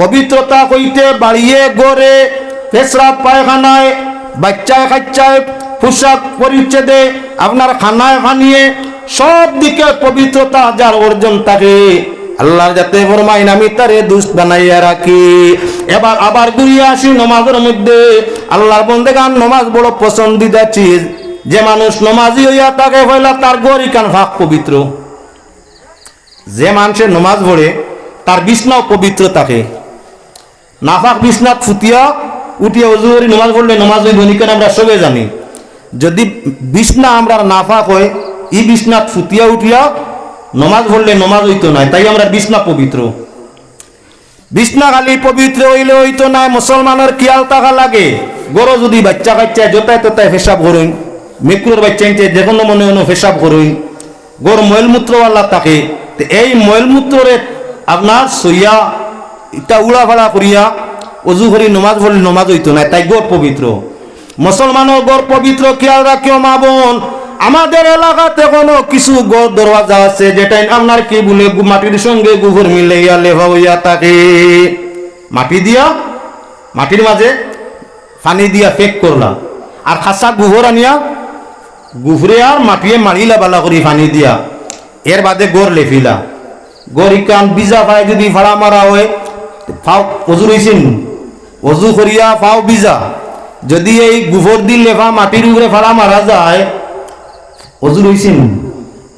পবিত্রতা হইতে বাড়িয়ে গড়ে পেশরাব পায়খানায়, বাচ্চায় কাচ্চায় পোশাক পরিচ্ছেদে, আপনার খানায় খানিয়ে, সব দিকে পবিত্রতা যার অর্জন থাকে আল্লাহ যাতে ফরমাইন, আমি তারে দুষ্ট বানাইয়া রাখি। এবার আবার ঘুরিয়ে আসি নমাজের মধ্যে। আল্লাহর বন্দেগান নমাজ বড় পছন্দিদা চিজ যে মানুষ নমাজি হইয়া তাকে হইলা তার গরি কান ভাগ পবিত্র। যে মানুষের নমাজ পড়ে, তার বিছনাও পবিত্র থাকে নাফাক বিছনাত ফুটিয়া উঠিয়া অজুরি নমাজ পড়লে নমাজ হইব নিকেন আমরা সবে জানি। যদি বিছনা আমরা নাফাক হয়, ই বিছনাত ফুটিয়া উঠিয়া নমাজ পড়লে নমাজ হইতো নাই, তাই আমরা বিছনা পবিত্র। বিছনা খালি পবিত্র হইলে হইতো নাই, মুসলমানের কিয়াল থাকা লাগে। গরো যদি বাচ্চা কাচ্চা যতায় ততায় পেশাব করুন মেকুর বাচ্চা যে কোনো মনে মনে পেশাব করুন, গর ময়লমূত্রওয়ালা থাকে এই ময়লমূত্ররে আপনার সইয়া ইটা উড়া ফাড়া করিয়া অজু করি নমাজ পড়লে নমাজ হইতো না, তাই গড় পবিত্র। মুসলমানও গড় পবিত্র, খেয়াল রাখিও মা বোন। আমাদের এলাকাতে কোনো কিছু গড় দরওয়াজা আছে যেটাই আপনার কি বলে মাটির সঙ্গে গোবর মিলাইয়া লেভা হইয়া থাকে। মাটি দিয়া, মাটির মাঝে পানি দিয়া ফেক করলা। আর খাসা গোবর আনিয়া গুফরে আর মাটিয়ে মারিলা বালা করি পানি দিয়া। এর বাদে গড় লেফিলা গড় ইকান বিজা পায় যদি ভাড়া মারা হয় ফাও, অজু রইছেন অজু করিয়া ফাও বিজা। যদি এই গুফর দিল লেফা মাটির উপরে ভাড়া মারা যায়, অজু রইছেন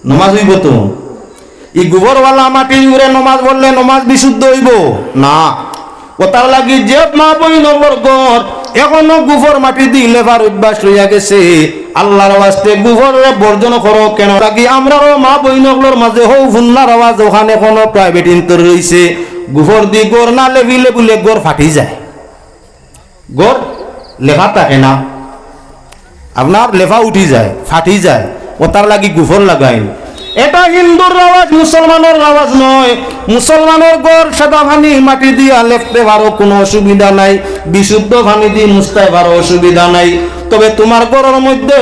নমাজ হইব তো। এই গোবরওয়ালা মাটির উপরে নমাজ পড়লে নমাজ বিশুদ্ধ হইব। না। ওটার লাগি যে মা বই নগর গর এখনও গোবর মাটি দি লেবার অভ্যাস লইয়া গেছে। আল্লাহর ওয়াস্তে গোবরে বর্জন করো কেন লাগি আমরাও মা বই নগর মাঝে হৌ ভুন্নার আওয়াজ ওখানে কোনো প্রাইভেট ইন্তর রইছে গোবর দি গড় না লেভিলে বলে গড় ফাটি যায়। গড় লেখা থাকে না। আপনার লেফা উঠি যায়, ফাটি যায় ও তার লাগি গুফর লাগাই। এটা হিন্দুর রাওয়াজ, মুসলমানের রাওয়াজ নয়। মুসলমানের গড় সাদা ভানি মাটি দিয়া লেখতে পারো, কোনো অসুবিধা নাই। বিশুদ্ধ ভানি দিয়ে মুস্তায় পারো, অসুবিধা নাই। তবে তোমার গড়ের মধ্যে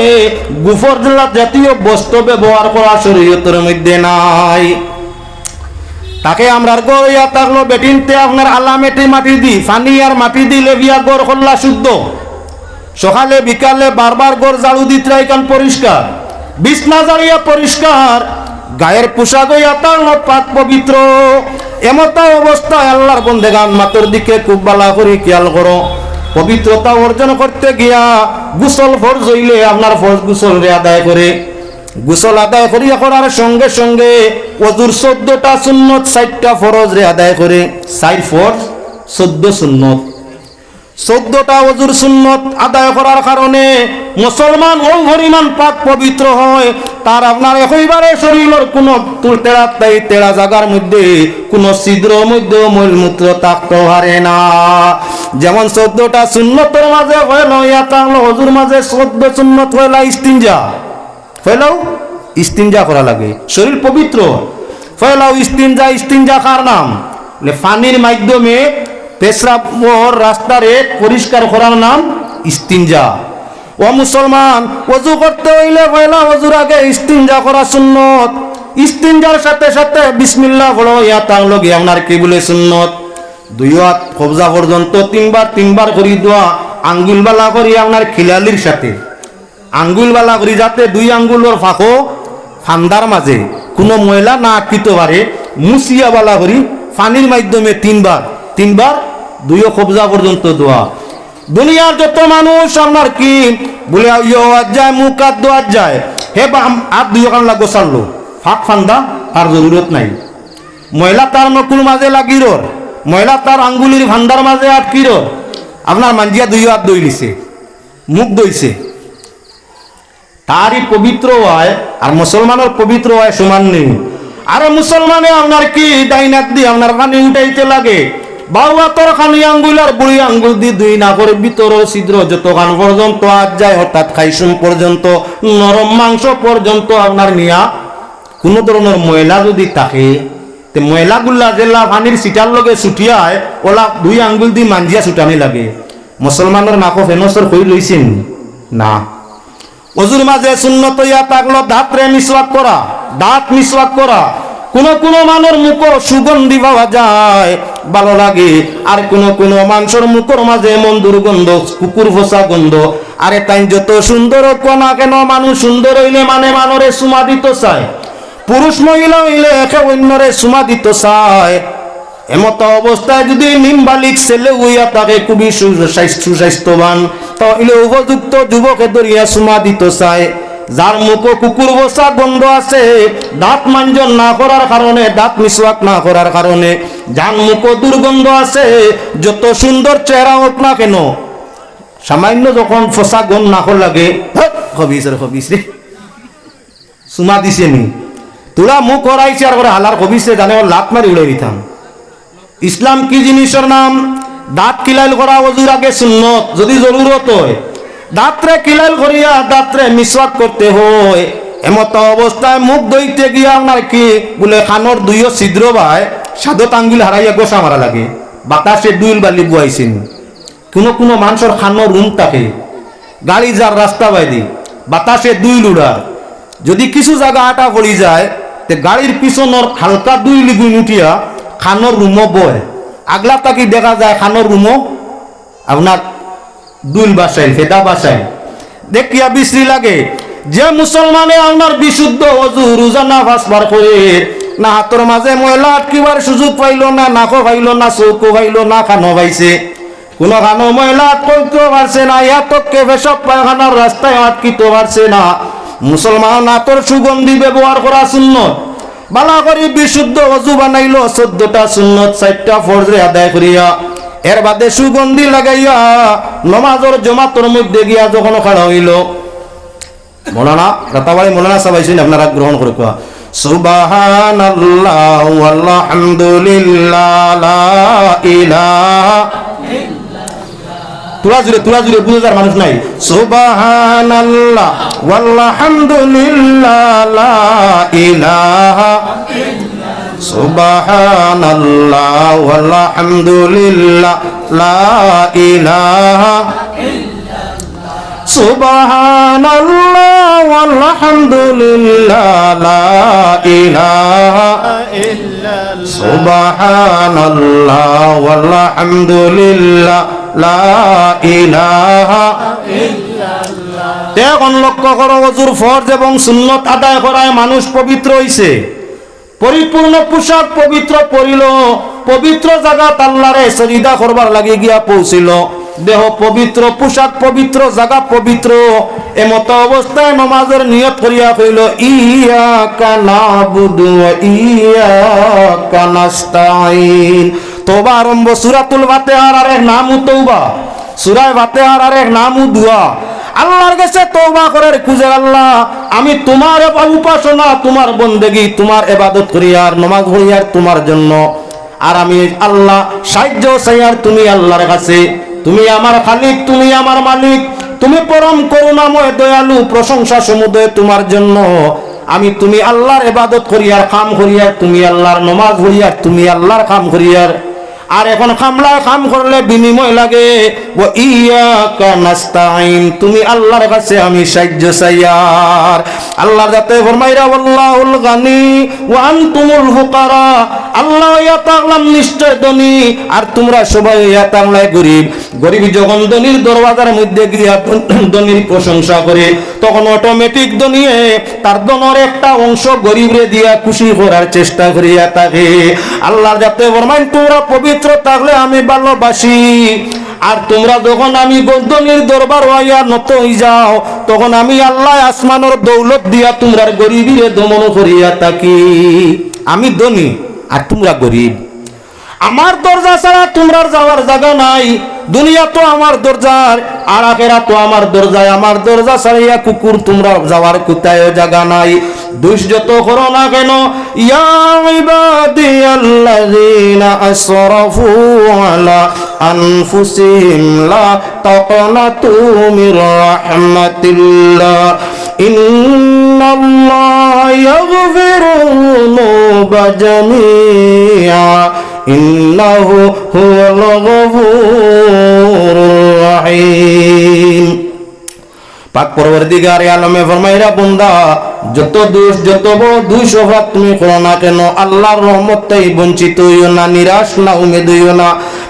গুফর জাতীয় বস্ত্র ব্যবহার করা শরীয়তের মধ্যে নাই। তাকে আমরা গড়িয়া থাকল বেটিনতে আপনার আলামেটি মাটি দি ফানি আর মাটি দি লেবিয়া গড় হল্লা শুদ্ধ। সকালে, বিকালে বারবার গড় ঝাড়ু দিতে কারণ পরিষ্কার। বিছনা জাড়িয়া পরিষ্কার, গায়ের পোশাক হইয়া তার পাক পবিত্র। এমতা অবস্থায় আল্লাহর বন্দেগান মাতর দিকে খুব বালা করে খেয়াল করো। পবিত্রতা অর্জন করতে গিয়া গুসল ফরজ হইলে আপনার ফরজ গুসল রে আদায় করে। গুসল আদায় করিয়া করার সঙ্গে সঙ্গে অজুর চোদ্দটা সুন্নত ষাটটা ফরজ রে আদায় করে। ষাট ফরজ, চোদ্দ সুন্নত। চোদ্দটা অজুর সুন্নত আদায় করার কারণে মুসলমান ও পরিমাণ পাক পবিত্র হয়। তার আপনার একইবারে শরীরের কোনো তেড়া তেড়া জায়গার মধ্যে কোনো ছিদ্র মধ্যে মলমূত্র থাকতে পারে না। যেমন চোদ্দটা সুন্নতের মাঝে ইয়া তাহলে হজুর মাঝে চোদ্দ সুন্নত হইলা ইস্তিনজা। ফেলাও ইস্তিনজা করা লাগে। শরীর পবিত্র। ফেলাও ইস্তিনজা ইস্তিনজা কার নাম? পানির মাধ্যমে পেশরাব রাস্তারে পরিষ্কার করার নাম ইস্তিনজা। ও মুসলমান, অজু করতে হইলে পয়লা অজুর আগে ইস্তিনজা করা সুন্নত। ইস্তিনজার সাথে সাথে বিসমিল্লাহ বলো, ইয়া তাং লগে আপনার কি বলে সুন্নত। দুই হাত কবজা পর্যন্ত তিনবার তিনবার করি দোয়া, আঙ্গুল বালা করি আপনার খিলালির সাথে। আঙ্গুল বালা করি যাতে দুই আঙ্গুলের ফাঁকো ফান্দার মাঝে। কোনো ময়লা না আটকিতে পারে। মুসিয়া বালা করি পানির মাধ্যমে তিনবার। তিনবার দুইও কবজা পর্যন্ত দোয়া। দুনিয়ার যত মানুষ আপনার কি বলে যায়, মুখ হাত দোয়াত যায়। হে বা হাত দুই কান লাগো সারলো। ফাঁক ফান্দা, তার জরুরত নাই। ময়লা তার নকুল মাঝে লাগির ময়লা তার আঙ্গুলির ভান্ডার মাঝে আটকির আপনার মাঞ্জিয়া দুই হাত দই লিছে মুখ দইছে। তারই পবিত্র হয় আর মুসলমানের পবিত্র হয় সমান নেই। আর মুসলমানে আপনার কি ডাইনাক দিয়ে আপনার পানি উঠাইতে লাগে? যায় মাংস নিয়া, কোনো ময়লা যদি থাকে, তে ময়লাগুলা যেলা পানির সিটার লগে ছুটিয়ায় ওলা দুই আঙ্গুল দিয়ে মাঞ্জিয়া ছুটানি লাগে। মুসলমানের নাকো ফেনসর কই লইছেন? না। অজুর মাঝে শূন্যত ইয়া থাকল দাঁতরে মিসওয়াক করা, দাঁত মিসওয়াক করা। কোন কোন মানের মুখ সুগন্ধি পাওয়া যায়, ভালো লাগে। আর কোন কোন মানুষের মুখের মাঝে এমন দুর্গন্ধ কুকুর ফোসা গন্ধ। আরে তাই যত সুন্দর হোক না কেন মানুষ সুন্দর হইলে মানে মানরে সুমা দিত চায়। পুরুষ মহিলা হইলে একে অন্যরে সুমা দিত চায়। এমত অবস্থায় যদি নিম্বালিক ছেলে উইয়া তাকে খুবই সুস্বাস্থ্য সুস্বাস্থ্যবান, তাহলে উপযুক্ত যুবকে দরিয়া সুমা দিত চায় যার মুখ কুকুর বসা গন্ধ আছে, দাঁত মাঞ্জন না করার কারণে, দাঁত মিসওয়াক না করার কারণে। যার মুখ দুর্গন্ধ আছে, যত সুন্দর চেহারা হোক না কেন, সামান্য যখন ফসা গন না কর লাগে রে, হবিস রে। সুমা দিছে নি। তোরা মুখ করাইছে আর করে হালার হবিসে জানে লাত মারি উড়ে দিতাম। ইসলাম কি জিনিসের নাম? দাঁত কিলাইল করা অজুর আগে সুন্নত, যদি জরুরত হয়। দাঁতরে কিলাইল করিয়া দাঁতরে মিসওয়াক করতে হয়। এমত অবস্থায় মুখ দইতে গিয়া আপনার কি বলে খানোর দুইও ছিদ্র ভাই, সাদত আঙ্গুল হারাইয়া গোসা মারা লাগে। বাতাসে দুইল বালি বুয়াইছেন। কোনো কোনো মানুষের খানোর রুম থাকে। গাড়ি যার রাস্তা বাইদি বাতাসে দুই লুড়ার যদি কিছু জায়গা আটা পড়ি যায়, তে গাড়ির পিছনের হালকা দুই লিগুই উঠিয়া খানোর রুমও বয় আগলা তাকি দেখা যায় খানোর রুমও আপনার দুল বাসাইল ফেদা বাসাইল দেখিয়া বিশ্রী লাগে যে মুসলমানে আপনার বিশুদ্ধ অজু রোজানা ফাঁসবার করে না হাতর মাঝে ময়লা আটকিবার সুযোগ পাইল না নাকো পাইল না চৌকো পাইল না খানো পাইছে। কোনো খানো ময়লা আটকতে পারছে না ইয়াতককে পেশব পায়খানার রাস্তায় আটকিতে পারছে না। মুসলমান আতর সুগন্ধি ব্যবহার করা সুন্নত। বালা করে বিশুদ্ধ অজু বানাইলো, চোদ্দটা সুন্নত, চারটা ফরজে আদায় করিয়া। এর বাদে সুগন্ধি লাগাইয়া, নমাজর জমাতর মধ্যে গিয়া যখন খাড়া হইল। মৌলানা রাতাবাড়ি মৌলানা সাবাইছেন আপনারা গ্রহণ করে কোয়া। সুবহানাল্লাহ আলহামদুলিল্লাহ লা ইলাহা তুলা জুড়ে তুলা জুড়ে বুঝে যার মানুষ নাই। সুবহানাল্লাহ, ওয়ালহামদুলিল্লাহ, লা ইলাহা সুবহানাল্লাহ, ওয়ালহামদুলিল্লাহ, লা ইলাহা সুবহানাল্লাহ, ওয়ালহামদুলিল্লাহ, লা ইলাহা সুবহানাল্লাহ, ওয়ালহামদুলিল্লাহ এখন লক্ষ্য করো অজুর ফরজ এবং সুন্নত গিয়া পৌঁছিল। দেহ পবিত্র, পোশাক পবিত্র জায়গা পবিত্র, এমত অবস্থায় নমাজের নিয়ত করিয়া কইল ইয়া কানা বুদু ইয়া কানাস্তাইন তোবা আরম্ভ, সুরাতুল ফাতিহার আরেক নাম তৌবা সুরায় ফাতিহার আরেক নাম দুয়া। আল্লাহর কাছে তওবা করার খুঁজে আল্লাহ, আমি তোমার উপাসনা, তোমার বন্দেগী, তোমার এবাদত করি আর নমাজ পড়ি আর তোমার জন্য। আর আমি আল্লাহ সাহায্য চাই আর তুমি আল্লাহর কাছে। তুমি আমার খালিক, তুমি আমার মালিক, তুমি পরম করুণাময়, দয়ালু, প্রশংসা সমুদয় তোমার জন্য। আমি তুমি আল্লাহর এবাদত করি আর কাম করি আর তুমি আল্লাহর নমাজ আর তুমি আল্লাহর কাম করি আর আর এখন খামলায় খাম করলে বিনিময় লাগে। ও ইয়া নাস্তাইন তুমি আল্লাহর কাছে আমি সাহায্য চাইয়ার আল্লাহর যাতে ফরমাইরা আল্লাহুল গানি, ওয়া আনতুমুল ফুকারা। আল্লাহ ইয়া নিশ্চয় ধনী, আর তোমরা সবাই ইয়া তাগলায় গরিব। গরিব যখন ধনীর দরওয়াজার মধ্যে গিয়া ধনীর প্রশংসা করে, তখন অটোমেটিক ধনীয়ে তার দনের একটা অংশ গরিবরে দিয়া খুশি করার চেষ্টা করিয়া থাকে। আল্লাহ যাতে ফরমাইন তোমরা পবিত্র থাকলে আমি ভালোবাসি। আর তোমরা যখন আমি গন্ধনির দরবার হইয়া নত হই যাও, তখন আমি আল্লাহ আসমানের দৌলত দিয়া তোমরা গরিবীরে দমন করিয়া থাকি। আমি ধনী আর তোমরা গরিব। আমার দরজা ছাড়া তোমরার যাওয়ার জায়গা নাই। দুনিয়া তো আমার দরজার, আর আখেরা তো আমার দরজায়। আমার দরজা ছাড়িয়া কুকুর তোমরা যাওয়ার কোথায় জায়গা নাই। দুষ যত করো না কেন? ইয়া জামিআ।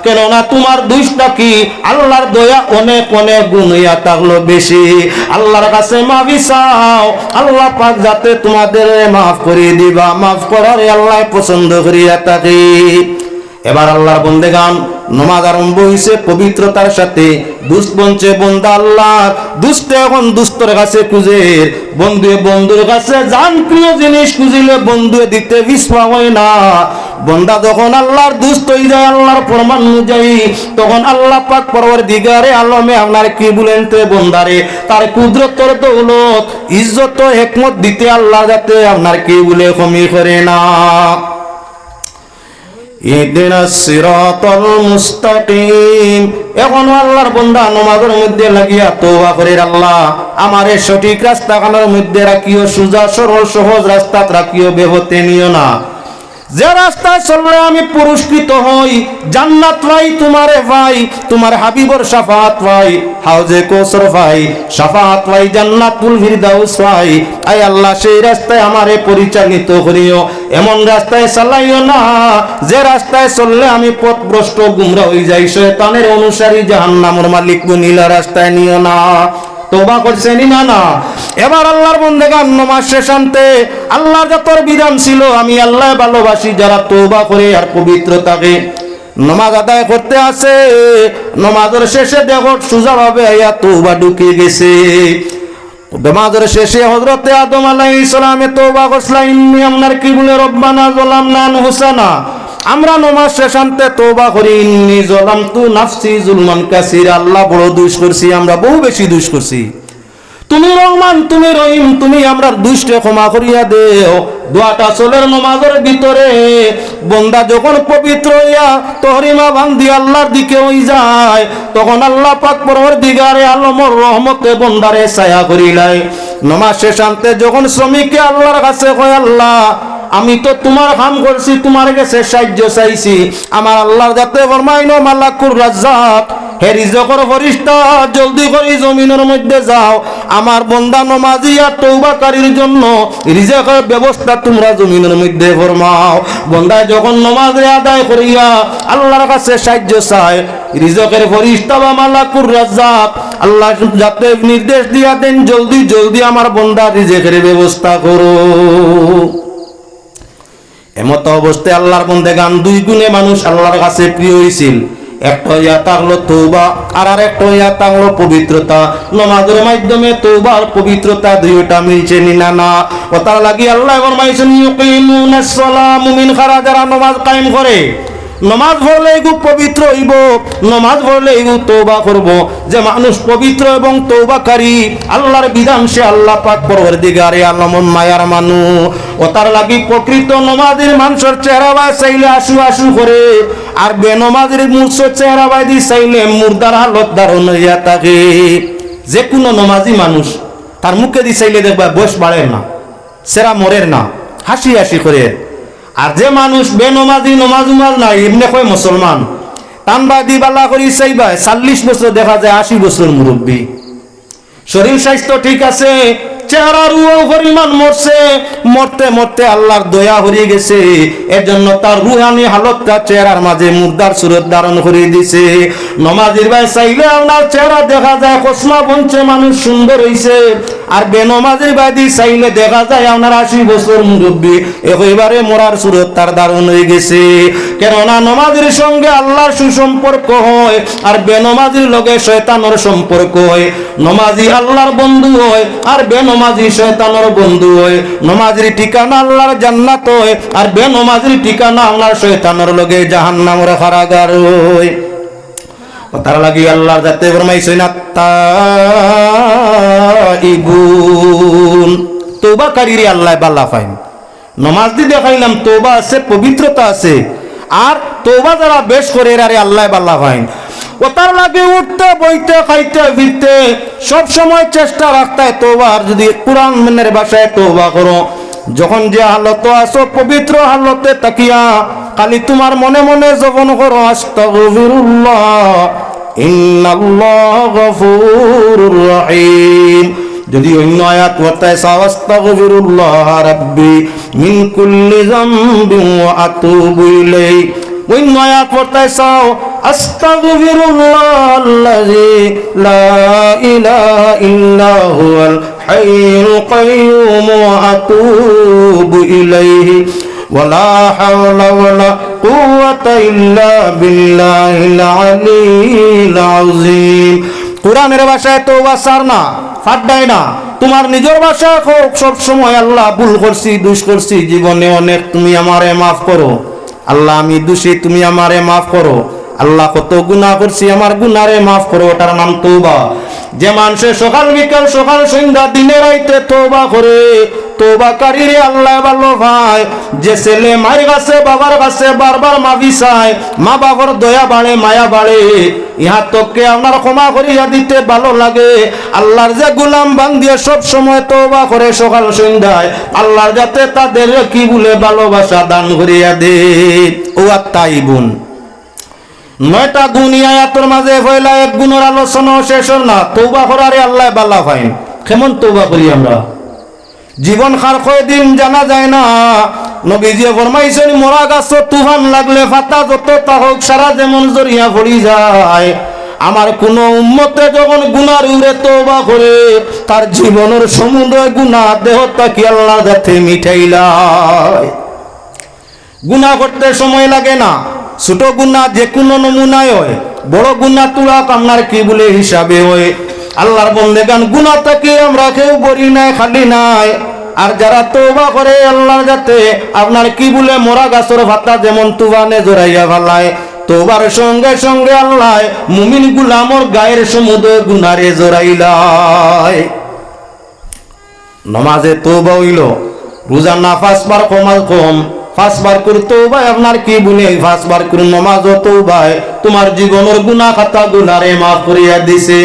কেননা তোমার কি? আল্লাহর দয়া অনেক অনেক গুণ থাকল বেশি। আল্লাহর কাছে মাফি চাও। আল্লাহ পাক যাতে তোমাদের মাফ করিয়ে দিবা। মাফ করার আল্লাহ পছন্দ করিয়া থাকে। এবার আল্লাহর বন্দেগান, নমাজ আরম্ভ হইছে, পবিত্রতার সাথে। দুষ্ট বঞ্চে বন্দা আল্লাহ, দুষ্ট এখন দুস্তর কাছে খুঁজে। বন্ধু বন্ধুর কাছে জান প্রিয় জিনিস খুঁজিলে বন্ধু দিতে বিস্মা হয় না। বন্দা যখন আল্লাহর দুষ্ট হয়ে যায়, আল্লাহর প্রমাণ অনুযায়ী, তখন আল্লাহ পাক পরবর দিগারে আলমে আপনার কি বলেন তে বন্দারে? তার কুদরতর দৌলত, ইজ্জত হেকমত দিতে আল্লাহ যাতে আপনার কি বলে কমি করে না। ইহদিনা সিরাতাল মুস্তাকিম। এখন মধ্যে লাগিয়া আল্লাহ সঠিক রাস্তা মধ্যে রাখিও, সুজা, সরল, সহজ রাস্তা রাখিও, বেহতে নিও না। যে রাস্তায় চললে আমি পুরস্কৃত হই, জান্নাত পাই তোমারে ভাই, তোমার হাবিবর সাফাত ভাই, হাউজে কোসর ভাই সাফাত ভাই, জান্নাতুল ফিরদাউস ভাই। আই আল্লাহ, সেই রাস্তায় আমারে পরিচালিত করিও। এমন রাস্তায় চালাইও না, যে রাস্তায় চললে আমি পথভ্রষ্ট, গুমরা হয়ে যাই। শয়তানের অনুসারী জাহান্নামের মালিক নীলা রাস্তায় নিও না। তোবা করছেন না না। এবার আল্লাহর বন্ধে গান নমাজ শেষান্তে আল্লাহর যতর বিধান ছিল, আমি আল্লাহ ভালোবাসি, যারা তোবা করে আর পবিত্র থাকে নমাজ আদায় করতে আসে, নমাজের শেষে দেখো সুজা ভাবে আইয়া তোবা ঢুকে গেছে। নমাজের শেষে হজরতে আদম আলাইহিস সালামে তোবা ইন্নি আপনার কি বলে রব্বানা জলাম নান হুসানা। আমরা নমাজ শেষান্তে তোবা করি, ইন্নি জলাম তু নাফসি জুলমান কাসির। আল্লাহ বড় দুষ করছি, আমরা বহু বেশি দুষ করছি। তুমি রহমান, তুমি রহিম, তুমি আমরা দুষ্টে ক্ষমা করিয়া দেও। দোয়াটা চলের নমাজের ভিতরে। বন্দা যখন পবিত্র হইয়া তহরিমা বান্ধি আল্লাহর দিকে ওই যায়, তখন আল্লাহ পাক পরবর দিগারে আলমর রহমতে বন্দারে ছায়া করিলাই। নমাজ শেষান্তে যখন শ্রমিককে আল্লাহর কাছে কয়, আল্লাহ আমি তো তোমার কাম করছি, তোমার কাছে সাহায্য চাইছি। আমার আল্লাহর যাতে ফরমাইন মালাকুর রাজ্জাক, হে রিজকর ফরিস্তা, জলদি করে জমিনের মধ্যে যাও। আমার বন্দা নমাজি আর তৌবাকারীর জন্য রিজকের ব্যবস্থা তোমরা জমিনের মধ্যে ফরমাও। বন্দা যখন নমাজে আদায় করিয়া আল্লাহর কাছে সাহায্য চায়, রিজকের ফরিস্তা বা মালাকুর রাজ্জাক, আল্লাহ যাতে নির্দেশ দিয়া দেন, জলদি জলদি আমার বন্দা রিজকের ব্যবস্থা করো। এমত অবস্থায় আল্লাহর বন্দে গান দুই গুণে মানুষ আল্লাহর কাছে প্রিয় হয়েছিল একটা ইয়া থাকল তৌবা আর আর একটা ইয়া থাকল পবিত্রতা। নমাজের মাধ্যমে তৌবা আর পবিত্রতা দুইটা মিলছে নিনা না ও তার লাগি আল্লাহ ফরমাইছেন ইউকিমুনাস সালাম মুমিন খারা যারা নমাজ কায়েম করে নমাজ পড়লে এগু পবিত্র হইব, নমাজ পড়লে এগু তৌবা করব। যে মানুষ পবিত্র এবং তৌবাকারী আল্লাহর বিধান সে আল্লাহ পাক পরবর দিগারে আলমন মায়ার মানু। ও তার লাগি প্রকৃত নমাজের মানুষের চেহারা বা চাইলে আশু আশু করে, আর বেনমাজের মূর্ষের চেহারা বাই দি চাইলে মুর্দার হালত ধারণ হইয়া থাকে। যে কোনো নমাজি মানুষ তার মুখে দি চাইলে দেখবা বয়স বাড়ে না, সেরা মরের না, হাসি হাসি করে। আর যে মানুষ বেনমাজি নমাজ উমাজ নাই, এমনি কয় মুসলমান? টানবা দি বালা করি চাইবা, চাল্লিশ বছর দেখা যায় আশি বছর মুরব্বী। শরীর স্বাস্থ্য ঠিক আছে চেহারা রুহ পরিমাণ মরছে। মরতে মরতে আল্লাহর দয়া হরিয়ে গেছে। এর জন্য তার রুহানি চেহারার মাঝে মুর্দার সুরত ধারণ করে দিছে। চাইলে চেহারা দেখা যায়, কসমা বঞ্চে মানুষ সুন্দর হইছে। আর বেনমাজির বাদি চাইলে দেখা যায়, আপনার আশি বছর মুরব্বী এবারে মরার সুরত তার ধারণ হয়ে গেছে। কেননা নমাজের সঙ্গে আল্লাহর সুসম্পর্ক হয়, আর বেনমাজির লগে শয়তানোর সম্পর্ক হয়। নমাজি আল্লাহর বন্ধু হয়, আর বেনমাজি শয়তানোর বন্ধু হয়, নমাজির ঠিকানা আল্লাহর জান্নাত হয়, আর বেনমাজির ঠিকানা আল্লাহর শয়তানোর লগে জাহান্নামের কারাগার হয় তার লাগি আল্লাহর যাতে ফরমাইছে না তাইবুন তৌবাকারীরে আল্লাহ বাল্লা ফাইন। নমাজ দি দেখাইলাম, তৌবা আছে, পবিত্রতা আছে, আর তৌবা যারা বেশ করে এরারে আল্লাহ বাল্লা ফাইন। ও তার লাগে উঠতে, বইতে, খাইতে, ফিরতে, সব সময় চেষ্টা রাখতে তোবার যদি কোরআন মেনের ভাষায় তোবা করো, যখন যে হালত আছো, পবিত্র হালতে তাকিয়া, খালি তোমার মনে মনে যখন করো, আস্তাগফিরুল্লাহ, ইন্নাল্লাহ গফুরুর রহিম। যদি অন্য আয়াত ওয়াতায় সাওয়াস্তাগফিরুল্লাহ রাব্বি, মিন কুল্লি যামবিন ওয়া আতুবু ইলাইহি। অন্য আয়াত ওয়াতায় সাও আস্তাগফিরুল্লাহ আল্লাযী লা ইলাহা ইল্লা হুয়াল হাইয়ুল কাইয়্যুম ওয়া আতুবু ইলাইহি ولا حول ولا قوة إلا بالله العلي العظيم কোরআনের ভাষায় তো বাসার না ফাটাই না তোমার নিজের ভাষা হোক সব সময় আল্লাহ ভুল করছি দুষ করছি জীবনে অনেক তুমি আমারে মাফ করো আল্লাহ আমি দোষী তুমি আমারে মাফ করো আল্লাহ কত গুনাহ করছি, আমার গুনারে মাফ করো, ওটার নাম তৌবা যে মানুষে সকাল বিকাল, সকাল সন্ধ্যা, দিনে রাইতে তৌবা করে আল্লাহ যে মা দয়া মায়া ক্ষমা ভালো লাগে। আল্লাহর যে গুলাম বান বান্ধিয়ে সব সময় তৌবা করে সকাল সন্ধ্যায় আল্লাহর যাতে তাদের কি বলে ভালোবাসা দান করিয়া দে। ও আত্মাই বোন নয়টা গুণ আয়াতের মাঝে হইলা এক গুণের আলোচনা শেষ হল না তৌবা করারে আল্লাহ বাল্লা ফাইন। কেমন তৌবা করি আমরা? জীবন খার দিন জানা যায় না। নবীজি ফরমাইছেন, মরা গাছ তুফান লাগলে ফাতা যত তা হোক সারা যেমন জরিয়া পড়ি যায়। আমার কোন উম্মতে যখন গুনার উড়ে তৌবা করে, তার জীবনের সমুদ্র গুণা দেহ তাকি আল্লাহ যাতে মিঠাইলায় গুণা করতে সময় লাগে না। ছোট গুণা যে কোনো নমুনায় হয়, বড় গুণা তুলা আপনার কি বলে হিসাবে হয়? আল্লাহর বন্দে গান গুণা তাকে আমরা কেউ বলি নাই, খালি নাই। আর যারা তৌবা করে আল্লাহর যাতে, আপনার কি বলে মোরা গাছর ভাতা যেমন তুবানে জোরাইয়া ভালায় তোবার সঙ্গে সঙ্গে আল্লাহ মুমিন গুলামর গায়ের সমুদ্র গুনারে জোরাইলায় নমাজে তৌবা হইল, রোজা না পাঁচবার কমাল কম পাঁচবার করে ভাই আপনার কি বলে পাঁচবার করে নমাজ ভাই তোমার জীবনের গুনাহ খাতা গুনারে মাফ করিয়া দিছে।